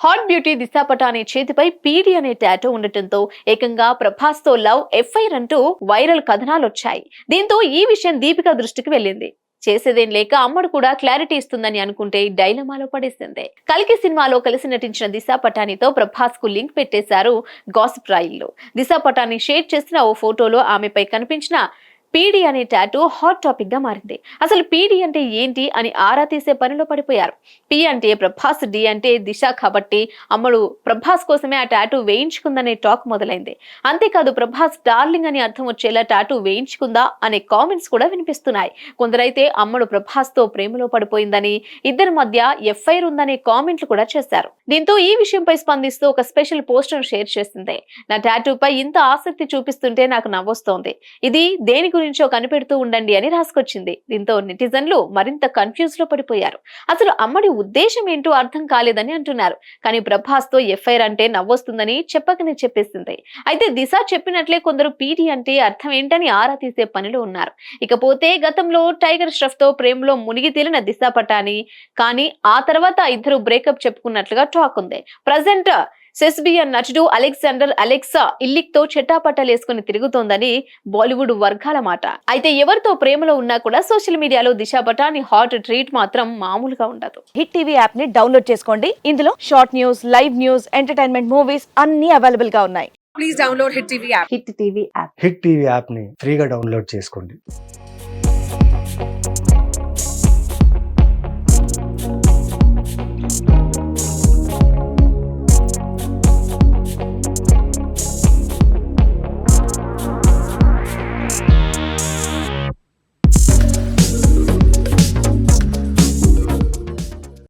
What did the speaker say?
Hot beauty Disha Patani చేతిపై PD అనే tattoo ఉండటంతో ఏకంగా ప్రభాస్తో లవ్ ఎఫ్ఐఆర్ అంటూ వైరల్ కథనాలు వచ్చాయి. దీంతో ఈ విషయం దీపిక దృష్టికి వెళ్ళింది. చేసేదేం లేక అమ్మడు కూడా క్లారిటీ ఇస్తుందని అనుకుంటే డైలమాలో పడేసింది. కల్కి సినిమాలో కలిసి నటించిన దిశా పటానితో ప్రభాస్కు లింక్ పెట్టేశారు గాసిప్ రాయిల్లో దిశా పటాని షేర్ చేసిన ఓ ఫోటోలో ఆమెపై కనిపించిన పీడీ అనే టాటూ హాట్ టాపిక్గా మారింది. అసలు పీడీ అంటే ఏంటి అని ఆరా తీసే పనిలో పడిపోయారు. పి అంటే ప్రభాస్ డి అంటే దిశ కాబట్టి అమ్మడు ప్రభాస్ కోసమే ఆ టాటూ వేయించుకుందనే టాక్ మొదలైంది. అంతేకాదు ప్రభాస్ డార్లింగ్ అని అర్థం వచ్చేలా టాటూ వేయించుకుందా అనే కామెంట్స్ కూడా వినిపిస్తున్నాయి. కొందరైతే అమ్మడు ప్రభాస్తో ప్రేమలో పడిపోయిందని ఇద్దరి మధ్య ఎఫ్ఐఆర్ ఉందనే కామెంట్లు కూడా చేశారు. దీంతో ఈ విషయంపై స్పందిస్తూ ఒక స్పెషల్ పోస్టర్ షేర్ చేసింది. నా టాటూపై ఇంత ఆసక్తి చూపిస్తుంటే నాకు నవ్వొస్తోంది. ఇది దేని గురించో కనిపెడుతూ ఉండండి అని రాసుకొచ్చింది. దీంతో నెటిజన్లు మరింత కన్ఫ్యూజ్లో పడిపోయారు. అసలు అమ్మడి ఉద్దేశం ఏంటో అర్థం కాలేదని అంటున్నారు. కానీ ప్రభాస్తో ఎఫ్ఐఆర్ అంటే నవ్వొస్తుందని చెప్పకనే చెప్పేసింది. అయితే దిశ చెప్పినట్లే కొందరు పీటీ అంటే అర్థం ఏంటని ఆరా తీసే పనిలో ఉన్నారు. ఇకపోతే గతంలో టైగర్ ష్రఫ్తో ప్రేమలో మునిగి తేలిన దిశ పటాని కానీ ఆ తర్వాత ఇద్దరు బ్రేకప్ చెప్పుకున్నట్లుగా టాక్ ఉంది. ప్రజెంట్ సెస్బియన్ నటుడు అలెగ్జాండర్ అలెక్సా ఇల్లిక్తో చెట్టాపట్టాలేసుకుని తిరుగుతోందని బాలీవుడ్ వర్గాల మాట. అయితే ఎవరితో ప్రేమలో ఉన్నా కూడా సోషల్ మీడియాలో దిశ పటాని హాట్ ట్రీట్ మాత్రం మామూలుగా ఉండదు. హిట్ టీవీ యాప్ని డౌన్లోడ్ చేసుకోండి. ఇందులో short news live news entertainment movies అన్ని అవైలబుల్గా ఉన్నాయి. please download Hit TV app. Hit TV app. Hit TV యాప్ని ఫ్రీగా డౌన్లోడ్ చేసుకోండి.